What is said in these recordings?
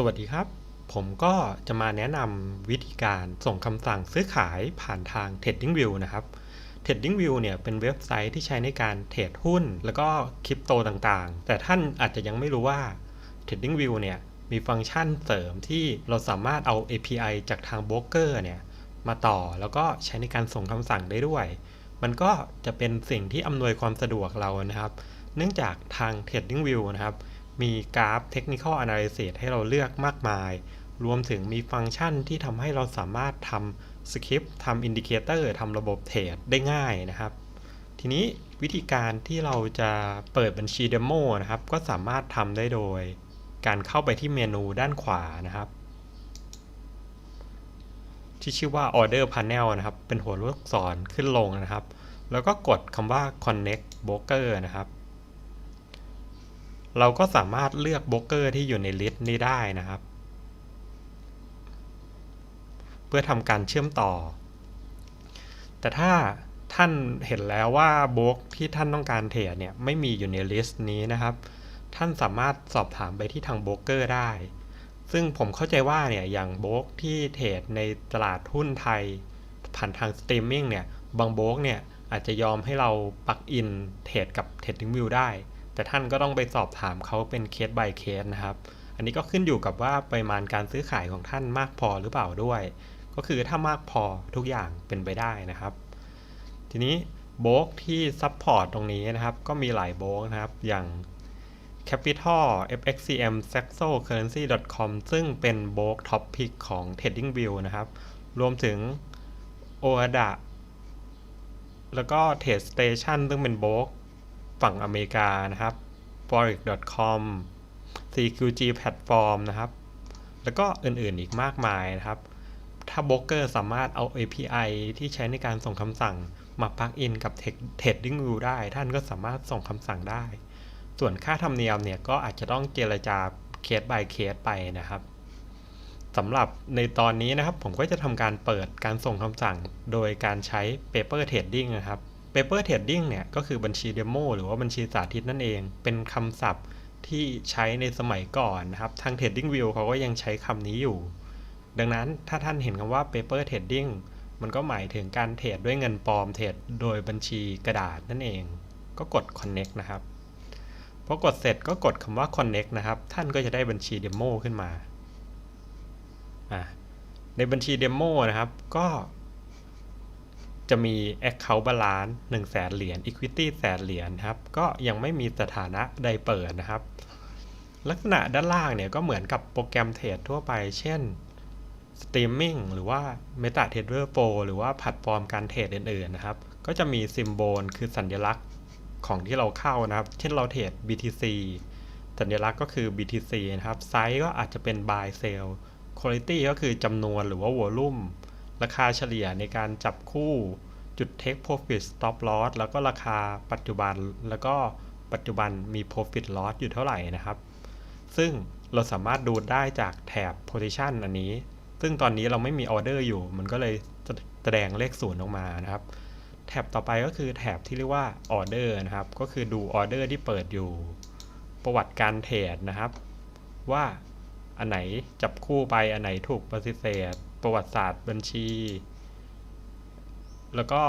สวัสดีครับ ผมก็จะมาแนะนำวิธีการส่งคำสั่งซื้อขายผ่านทาง TradingView นะครับ TradingView เนี่ยเป็นเว็บไซต์ที่ใช้ในการเทรดหุ้น แล้วก็คริปโตต่างๆ แต่ท่านอาจจะยังไม่รู้ว่า TradingView เนี่ยมีฟังก์ชันเสริมที่เราสามารถเอา API จากทางโบรกเกอร์เนี่ยมาต่อแล้วก็ใช้ในการส่งคำสั่งได้ด้วย มันก็จะเป็นสิ่งที่อำนวยความสะดวกเรานะครับ เนื่องจากทาง TradingView นะครับ มีกราฟ Technical Analysis ให้เราเลือกมากมาย รวมถึงมีฟังก์ชันที่ทำให้เราสามารถทำสคริปต์ทำอินดิเคเตอร์ทำระบบเทรดได้ง่ายนะครับ ทีนี้วิธีการที่เราจะเปิดบัญชีเดโมนะครับ ก็สามารถทำได้โดย การเข้าไปที่เมนูด้านขวานะครับ ที่ชื่อว่า Order Panel นะครับ เป็นหัวลูกศรขึ้นลงนะครับ แล้วก็กดคำว่า Connect Broker นะครับ เราก็สามารถเลือกโบรกเกอร์ที่อยู่ในลิสต์นี้ได้นะครับ เพื่อทำการเชื่อมต่อ แต่ถ้าท่านเห็นแล้วว่าโบรกที่ท่านต้องการเทรดเนี่ยไม่มีอยู่ในลิสต์นี้นะครับ ท่านสามารถสอบถามไปที่ทางโบรกเกอร์ได้ ซึ่งผมเข้าใจว่าเนี่ยอย่างโบรกที่เทรดในตลาดหุ้นไทย ผ่านทางสตรีมมิ่งเนี่ยบางโบรกเนี่ยอาจจะยอมให้เราปักอินเทรดกับ TradingView ได้ แต่ท่านก็ต้องไปสอบถามเขาเป็นเคส by เคสนะครับ อันนี้ก็ขึ้นอยู่กับว่าปริมาณการซื้อขายของท่านมากพอหรือเปล่าด้วย ก็คือถ้ามากพอทุกอย่างเป็นไปได้นะครับ ทีนี้โบรกที่ซัพพอร์ตตรงนี้นะครับ ก็มีหลายโบรกนะครับ อย่าง Capital FXCM Saxo Currency com ซึ่งเป็นโบรกท็อปพิกของ TradingView นะครับ รวมถึง OADA แล้วก็ Trade Station ซึ่งเป็นโบรก ฝั่งอเมริกานะครับ forex.com CQG Platform นะครับ แล้วก็อื่นๆอีกมากมายนะครับ ถ้าโบรกเกอร์สามารถเอา API ที่ใช้ในการส่งคำสั่งมาปลักอินกับ TradingView ได้ ท่านก็สามารถส่งคำสั่งได้ ส่วนค่าธรรมเนียมเนี่ยก็อาจจะต้องเจรจาเคส by เคสไปนะครับสำหรับในตอนนี้นะครับผมก็จะทำการเปิดการส่งคำสั่งโดยการใช้ Paper Trading นะครับ Paper Trading เนี่ยก็คือบัญชีเดโมหรือว่าบัญชีสาธิตนั่นเอง เป็นคำศัพท์ที่ใช้ในสมัยก่อนนะครับ ทาง TradingView เขาก็ยังใช้คำนี้อยู่ ดังนั้นถ้าท่านเห็นคำว่า Paper Trading มันก็หมายถึงการเทรดด้วยเงินปลอมเทรดโดยบัญชีกระดาษนั่นเอง ก็กด Connect นะครับพอกดเสร็จก็กดคำว่า Connect นะครับ ท่านก็จะได้บัญชีเดโมขึ้นมา ในบัญชีเดโมนะครับ ก็ จะมี Account Balance 1 0 0 0 0แสนเหรียญ Equity แสนเหรียญครับ ก็ยังไม่มีสถานะใดเปิดนะครับ ลักษณะด้านล่างเนี่ยก็เหมือนกับโปรแกรมเทรดทั่วไป เช่น Streaming หรือว่า MetaTrader Pro หรือว่าแพลตฟอร์มการเทรดอื่นๆนะครับ ก็จะมีซิมโบลคือสัญลักษณ์ของที่เราเข้านะครับ เช่นเราเทรด BTC สัญลักษณ์ก็คือ BTC นะครับ ไซส์ก็อาจจะเป็น buy sell quality ก็คือจำนวนหรือว่า volume ราคาเฉลี่ยในการจับคู่จุด take profit stop loss แล้วก็ราคาปัจจุบันแล้วก็ปัจจุบันมี profit loss อยู่เท่าไหร่นะครับ ซึ่งเราสามารถดูได้จากแถบ position อันนี้ ซึ่งตอนนี้เราไม่มีออเดอร์อยู่ มันก็เลยแสดงเลขศูนย์ออกมานะครับ แถบต่อไปก็คือแถบที่เรียกว่าออเดอร์นะครับ ก็คือดูออเดอร์ที่เปิดอยู่ ประวัติการเทรดนะครับ ว่าอันไหนจับคู่ไปอันไหนถูกปฏิเสธ ประวัติศาสตร์บัญชี แล้วก็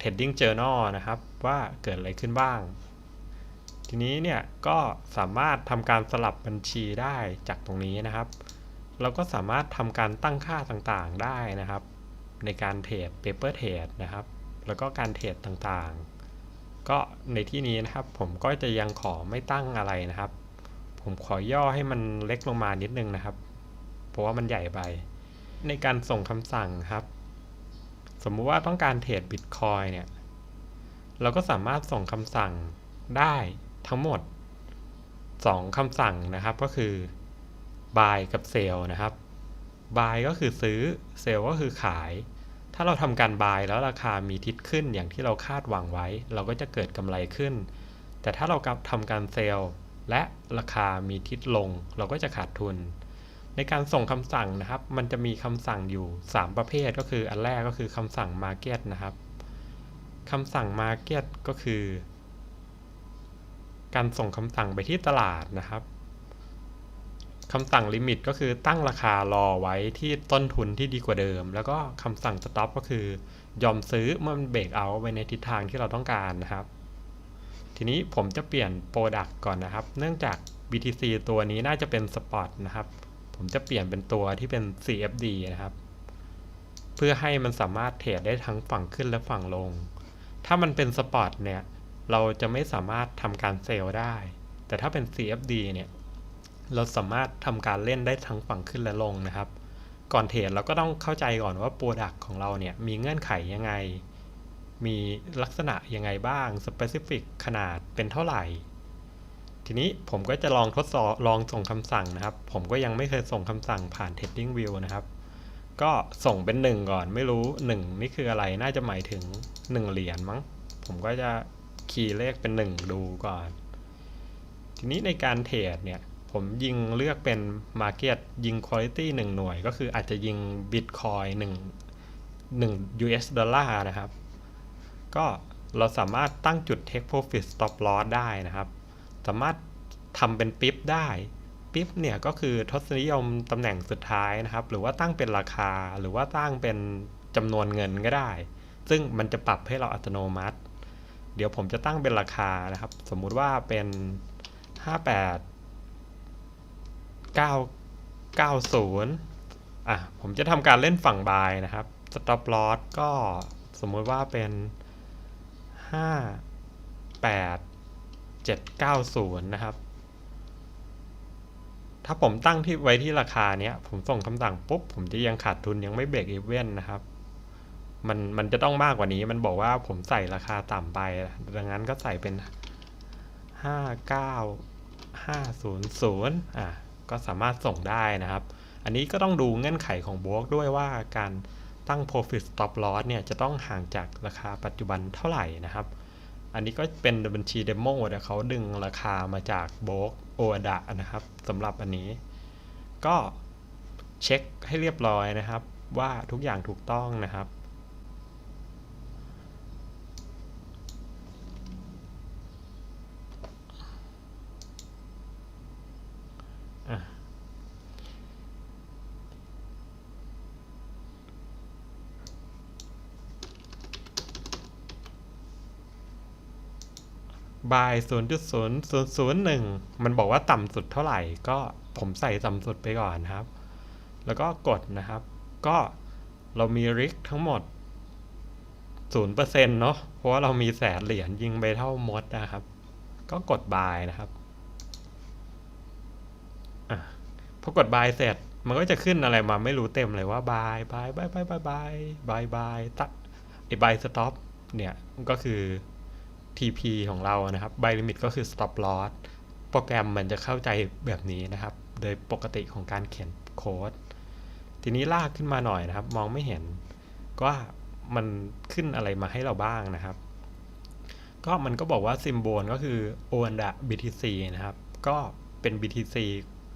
Trading Journal นะครับ ว่าเกิดอะไรขึ้นบ้าง ทีนี้เนี่ยก็สามารถทำการสลับบัญชีได้จากตรงนี้นะครับ เราก็สามารถทำการตั้งค่าต่างๆได้นะครับ ในการเทรด Paper Trade นะครับ แล้วก็การเทรดต่างๆ ก็ในที่นี้นะครับผมก็จะยังขอไม่ตั้งอะไรนะครับ ผมขอย่อให้มันเล็กลงมานิดนึงนะครับ เพราะว่ามันใหญ่ไป ในการส่งคำสั่งครับ สมมุติว่าต้องการเทรดบิตคอยเนี่ย เราก็สามารถส่งคำสั่งได้ทั้งหมด 2คำสั่งนะครับก็คือ buy กับ sell นะครับ buy ก็คือซื้อ sell ก็คือขาย ถ้าเราทำการ buy แล้วราคามีทิศขึ้นอย่างที่เราคาดหวังไว้ เราก็จะเกิดกำไรขึ้น แต่ถ้าเราทำการ sell และราคามีทิศลง เราก็จะขาดทุน ในการส่งคำสั่งนะครับ มันจะมีคำสั่งอยู่ 3 ประเภทก็คืออันแรกก็คือคำสั่ง market นะครับคำสั่ง market ก็คือ การส่งคำสั่งไปที่ตลาดนะครับคำสั่งลิมิตก็คือตั้งราคารอไว้ที่ต้นทุนที่ดีกว่าเดิม แล้วก็คำสั่ง stop ก็คือยอมซื้อเมื่อมันเบรกเอาไปในทิศทางที่เราต้องการนะครับ ทีนี้ผมจะเปลี่ยน Product ก่อนนะครับ เนื่องจาก BTC ตัวนี้น่าจะเป็น Spot นะครับ ผมจะเปลี่ยนเป็นตัวที่เป็น CFD นะครับ เพื่อให้มันสามารถเทรดได้ทั้งฝั่งขึ้นและฝั่งลง ถ้ามันเป็น Spot เนี่ย เราจะไม่สามารถทำการเซลล์ได้ แต่ถ้าเป็น CFD เนี่ย เราสามารถทำการเล่นได้ทั้งฝั่งขึ้นและลงนะครับ ก่อนเทรดเราก็ต้องเข้าใจก่อนว่า Product ของเราเนี่ยมีเงื่อนไขยังไง มีลักษณะยังไงบ้าง specific ขนาดเป็นเท่าไหร่ ทีนี้ผมก็จะลองทดสอบลองส่งคำสั่งนะครับ ผมก็ยังไม่เคยส่งคำสั่งผ่าน Trading View นะครับ ก็ส่งเป็น 1 ก่อนไม่รู้ 1 นี่คืออะไรน่าจะหมายถึง 1 เหรียญมั้ง ผมก็จะคีย์เลขเป็น 1 ดูก่อน ทีนี้ในการเทรดเนี่ย ผมยิงเลือกเป็น Market ยิง Quality 1 หน่วย ก็คืออาจจะยิง Bitcoin 1 1 US ดอลลาร์นะครับ ก็เราสามารถตั้งจุด Take Profit Stop Loss ได้นะครับ สามารถทำเป็นปิ๊บได้ปิ๊บเนี่ยก็คือทศนิยมตำแหน่งสุดท้ายนะครับ หรือว่าตั้งเป็นราคาหรือว่าตั้งเป็นจำนวนเงินก็ได้ ซึ่งมันจะปรับให้เราอัตโนมัติ เดี๋ยวผมจะตั้งเป็นราคานะครับ สมมุติว่าเป็น 58 9 90อะผมจะทำการเล่นฝั่งบายนะครับ stop loss ก็สมมุติว่าเป็น 5 8 790 นะครับ ถ้าผมตั้งที่ไว้ที่ราคาเนี้ย ผมส่งคำสั่งปุ๊บ ผมจะยังขาดทุนยังไม่เบรกอีเวนนะครับ มันมันจะต้องมากกว่านี้ มันบอกว่าผมใส่ราคาต่ำไป ดังนั้นก็ใส่เป็น 59500 อะ ก็สามารถส่งได้นะครับ อันนี้ก็ต้องดูเงื่อนไขของบวกด้วยว่าการตั้ง profit stop loss เนี่ยจะต้องห่างจากราคาปัจจุบันเท่าไหร่นะครับ อันนี้ก็เป็นบัญชีเดโมแต่เขาดึงราคามาจากโบกโอดะนะครับสำหรับอันนี้ ก็เช็คให้เรียบร้อยนะครับ ว่าทุกอย่างถูกต้องนะครับ บาย0.0001 มันบอกว่าต่ำสุดเท่าไหร่ ก็ผมใส่ต่ำสุดไปก่อนครับ แล้วก็กดนะครับ ก็เรามีริกทั้งหมด 0%เนาะ เพราะว่าเรามีแสนเหรียญยิงไปเท่ามดนะครับ ก็กดบายนะครับอพอกดบายเสร็จ มันก็จะขึ้นอะไรมาไม่รู้เต็มเลยว่าบายบายบายบายบายบายบายบายตัดไอ้บายสต็อปเนี่ยก็คือ TP ของเรานะครับ Buy Limit ก็คือ Stop Loss โปรแกรมมันจะเข้าใจแบบนี้นะครับ โดยปกติของการเขียนโค้ด ทีนี้ลากขึ้นมาหน่อยนะครับ มองไม่เห็นว่ามันขึ้นอะไรมาให้เราบ้างนะครับ ก็มันก็บอกว่าซิมโบลก็คือ o a n d a BTC นะครับ ก็เป็น BTC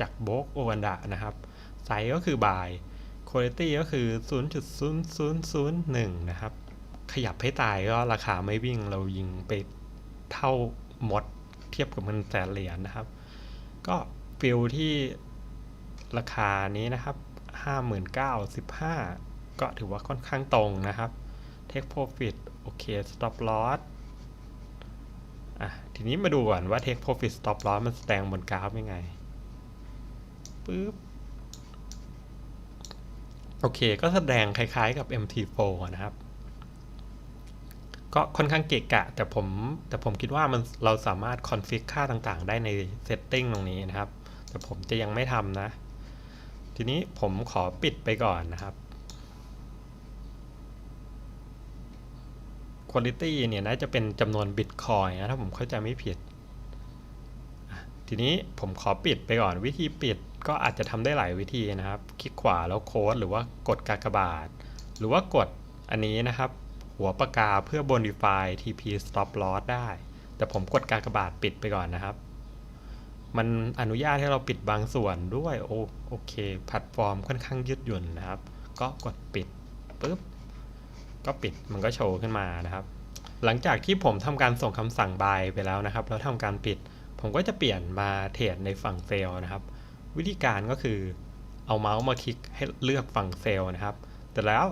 จากโบก o a n d a นะครับไซส์ก็คือ buy quality ก็คือ 0.0001 นะครับ ขยับให้ตายก็ราคาไม่วิ่งเรายิงไปเท่าหมดเทียบกับเงินแสนเหรียญนะครับ ก็ฟิลที่ราคานี้นะครับห้าหมื่นเก้าสิบห้าก็ถือว่าค่อนข้างตรงนะครับ Take Profit โอเค Stop Loss อะ ทีนี้มาดูก่อนว่า Take Profit Stop Loss มันแสดงบนกราฟยังไงปึ๊บโอเค ก็แสดงคล้ายๆกับ MT4 นะครับ ก็ค่อนข้างเกะกะ แต่ผมแต่ผมคิดว่ามันเราสามารถคอนฟิกค่าต่างๆ ได้ในเซตติ้งตรงนี้นะครับ แต่ผมจะยังไม่ทำนะ ทีนี้ผมขอปิดไปก่อนนะครับ Quality เนี่ยน่าจะเป็นจำนวนบิตคอยนะถ้าผมเข้าใจไม่ผิด ทีนี้ผมขอปิดไปก่อนวิธีปิดก็อาจจะทำได้หลายวิธีนะครับ คลิกขวาแล้วโค้ดหรือว่ากดกากบาท หรือว่ากดอันนี้นะครับ หัวปากกาเพื่อ bonify TP stop loss ได้ แต่ผมกดกากบาทปิดไปก่อนนะครับ มันอนุญาตให้เราปิดบางส่วนด้วยโอโอเคแพลตฟอร์มค่อนข้างยืดหยุ่นนะครับ ก็กดปิดปุ๊บก็ปิดมันก็โชว์ขึ้นมานะครับ หลังจากที่ผมทำการส่งคำสั่งบายไปแล้วนะครับ แล้วทำการปิด ผมก็จะเปลี่ยนมาเทรดในฝั่งเซลล์นะครับ วิธีการก็คือเอาเมาส์มาคลิกให้เลือกฝั่งเซลล์นะครับ แต่แล้ว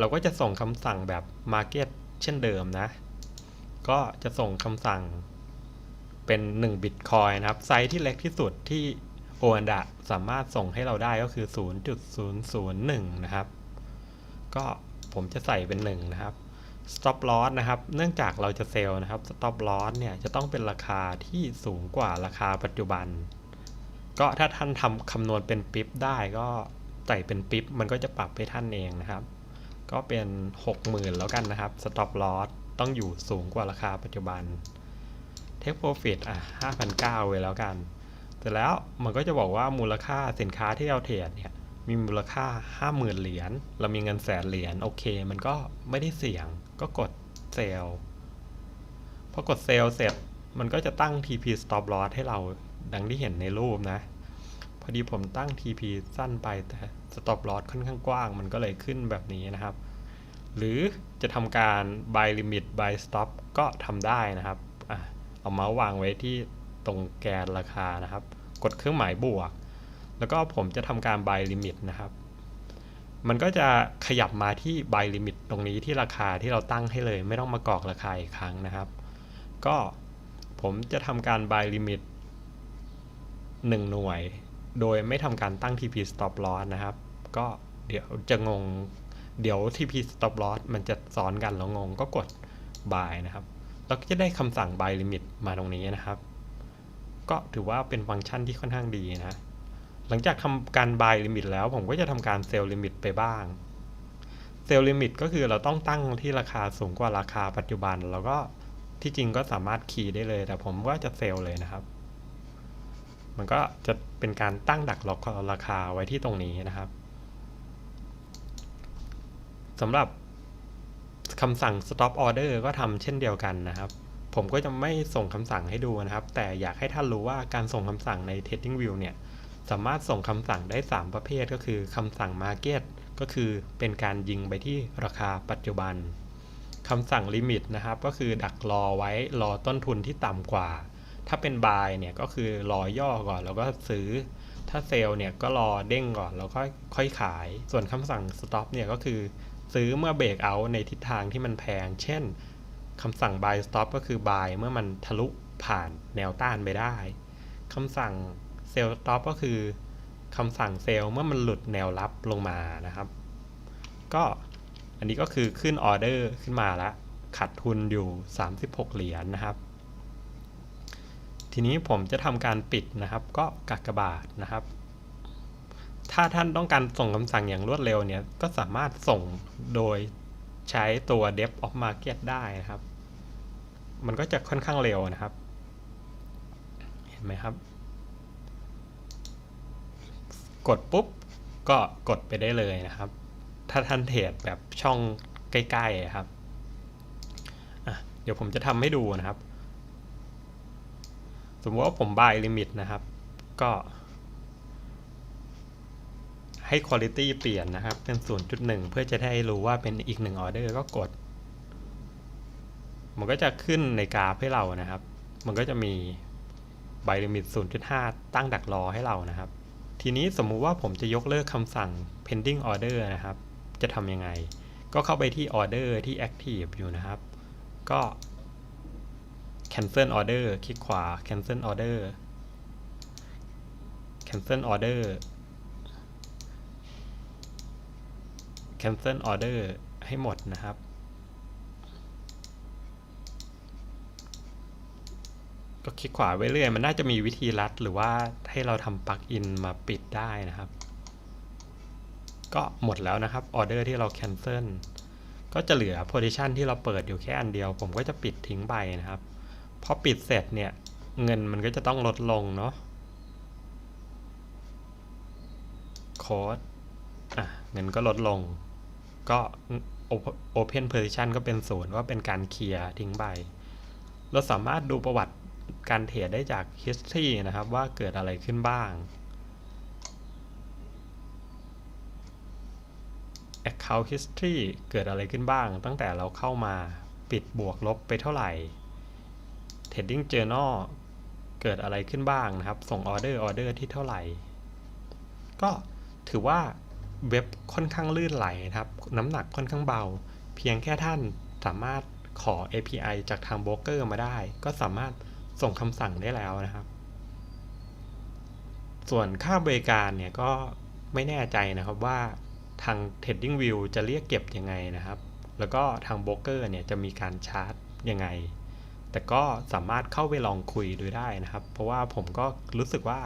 เราก็จะส่งคำสั่งแบบ Market เช่นเดิมนะ ก็จะส่งคำสั่งเป็น 1 Bitcoin นะครับ ไซส์ที่เล็กที่สุดที่โอ a นดะสามารถส่งให้เราได้ก็คือ 0.001 นะครับ ก็ผมจะใส่เป็น 1 นะครับ stop loss นะครับ เนื่องจากเราจะเซลล์นะครับ stop loss เนี่ยจะต้องเป็นราคาที่สูงกว่าราคาปัจจุบัน ก็ถ้าท่านทำคำนวณเป็นปิ๊บได้ก็ใส่เป็นปิ๊บมันก็จะปรับให้ท่านเองนะครับ ก็เป็น 60,000 แล้วกันนะครับ stop loss ต้องอยู่สูงกว่าราคาปัจจุบัน take profit อะ5,900ไว้แล้วกัน เสร็จแล้วมันก็จะบอกว่ามูลค่าสินค้าที่เราเทรดเนี่ยมีมูลค่า 50,000 เหรียญ เรามีเงินแสนเหรียญ โอเค มันก็ไม่ได้เสี่ยง ก็กดเซลล์พอกดเซลล์เสร็จ มันก็จะตั้ง TP stop loss ให้เราดังที่เห็นในรูปนะ พอดีผมตั้ง TP สั้นไปแต่ stop loss ค่อนข้างกว้าง มันก็เลยขึ้นแบบนี้นะครับ หรือจะทำการ buy limit buy stop ก็ทำได้นะครับอเอาเมาส์วางไว้ที่ตรงแกนราคานะครับ กดเครื่องหมายบวก แล้วก็ผมจะทำการ buy limit นะครับ มันก็จะขยับมาที่ buy limit ตรงนี้ที่ราคาที่เราตั้งให้เลย ไม่ต้องมากรอกราคาอีกครั้งนะครับ ก็ผมจะทำการ buy limit 1 หน่วย โดยไม่ทำการตั้ง TP stop loss นะครับ ก็เดี๋ยวจะงง เดี๋ยว TP stop loss มันจะซ้อนกันแล้วงงก็กด buy นะครับ แล้วก็จะได้คำสั่ง buy limit มาตรงนี้นะครับ ก็ถือว่าเป็นฟังก์ชันที่ค่อนข้างดีนะ หลังจากทำการ buy limit แล้วผมก็จะทำการ sell limit ไปบ้าง sell limit ก็คือเราต้องตั้งที่ราคาสูงกว่าราคาปัจจุบัน แล้วก็ที่จริงก็สามารถคีย์ได้เลย แต่ผมว่าจะเซลเลยนะครับ มันก็จะเป็นการตั้งดักล็อกราคาไว้ที่ตรงนี้นะครับสำหรับคำสั่ง stop order ก็ทำเช่นเดียวกันนะครับ ผมก็จะไม่ส่งคำสั่งให้ดูนะครับ แต่อยากให้ท่านรู้ว่าการส่งคำสั่งใน Trading View เนี่ย สามารถส่งคำสั่งได้ 3 ประเภทก็คือคำสั่ง Market ก็คือเป็นการยิงไปที่ราคาปัจจุบันคำสั่ง Limit นะครับ ก็คือดักรอไว้รอต้นทุนที่ต่ำกว่า ถ้าเป็น Buy เนี่ยก็คือรอย่อก่อนแล้วก็ซื้อ ถ้าเซลเนี่ยก็รอเด้งก่อนแล้วก็ค่อยขาย ส่วนคำสั่ง Stop เนี่ยก็คือซื้อเมื่อเบรกเอาในทิศทางที่มันแพง เช่นคำสั่ง buy stop ก็คือ buy เมื่อมันทะลุผ่านแนวต้านไปได้คำสั่ง sell stop ก็คือคำสั่ง sell เมื่อมันหลุดแนวรับลงมานะครับ ก็อันนี้ก็คือขึ้นออเดอร์ขึ้นมาแล้วขาดทุนอยู่ 36 เหรียญนนะครับ ทีนี้ผมจะทำการปิดนะครับ ก็กักบาทนะครับ ถ้าท่านต้องการส่งคำสั่งอย่างรวดเร็วเนี่ย ก็สามารถส่งโดยใช้ตัว depth of market ได้นะครับ มันก็จะค่อนข้างเร็วนะครับ เห็นไหมครับ กดปุ๊บ ก็กดไปได้เลยนะครับ ถ้าท่านเทรดแบบช่องใกล้ๆครับเดี๋ยวผมจะทำให้ดูนะครับ สมมติว่าผม buy limit นะครับ ก็ให้ quality เปลี่ยนนะครับ เป็น 0.1 เพื่อจะได้รู้ว่าเป็นอีกหนึ่งออเดอร์ก็กด มันก็จะขึ้นในกราฟให้เรานะครับ มันก็จะมี buy limit 0.5 ตั้งดักรอให้เรานะครับ ทีนี้สมมุติว่าผมจะยกเลิกคำสั่ง pending order นะครับ จะทำยังไง ก็เข้าไปที่ order ที่ active อยู่นะครับ ก็ cancel order คลิกขวา cancel order cancel order cancel order ให้หมดนะครับ ก็คลิกขวาไว้เรื่อย มันน่าจะมีวิธีลัดหรือว่าให้เราทำปลั๊กอินมาปิดได้นะครับ ก็หมดแล้วนะครับออเดอร์ที่เรา cancel ก็จะเหลือ position ที่เราเปิดอยู่แค่อันเดียว ผมก็จะปิดทิ้งไปนะครับ พอปิดเสร็จเนี่ย เงินมันก็จะต้องลดลงเนาะโค้ดอะเงินก็ลดลง ก็ Open Position ก็เป็นศูนย์ว่าเป็นการเคลียร์ทิ้งไปเราสามารถดูประวัติการเทรดได้จาก history นะครับ ว่าเกิดอะไรขึ้นบ้าง account history เกิดอะไรขึ้นบ้าง ตั้งแต่เราเข้ามาปิดบวกลบไปเท่าไหร่ trading journal เกิดอะไรขึ้นบ้างนะครับ ส่งออเดอร์ออเดอร์ที่เท่าไหร่ ก็ถือว่าเว็บค่อนข้างลื่นไหลนะครับ น้ำหนักค่อนข้างเบา เพียงแค่ท่านสามารถขอ API จากทางโบรกเกอร์มาได้ ก็สามารถส่งคำสั่งได้แล้วนะครับ ส่วนค่าบริการเนี่ยก็ไม่แน่ใจนะครับว่าทาง TradingView จะเรียกเก็บยังไงนะครับ แล้วก็ทางโบรกเกอร์เนี่ยจะมีการชาร์จยังไง แต่ก็สามารถเข้าไปลองคุยดูได้นะครับ เพราะว่าผมก็รู้สึกว่า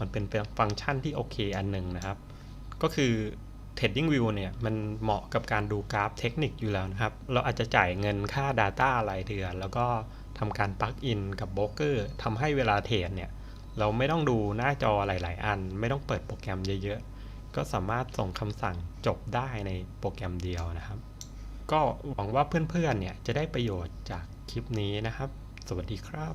มันเป็นฟังก์ชันที่โอเคอันหนึ่งนะครับ ก็คือ Trading View เนี่ยมันเหมาะกับการดูกราฟเทคนิคอยู่แล้วนะครับ เราอาจจะจ่ายเงินค่า Data รายเดือน แล้วก็ทำการปลั๊กอินกับโบรกเกอร์ทำให้เวลาเทรดเนี่ยเราไม่ต้องดูหน้าจอหลาย ๆ อัน ไม่ต้องเปิดโปรแกรมเยอะ ๆ ก็สามารถส่งคำสั่งจบได้ในโปรแกรมเดียวนะครับ ก็หวังว่าเพื่อน ๆ เนี่ยจะได้ประโยชน์จาก คลิปนี้นะครับ สวัสดีครับ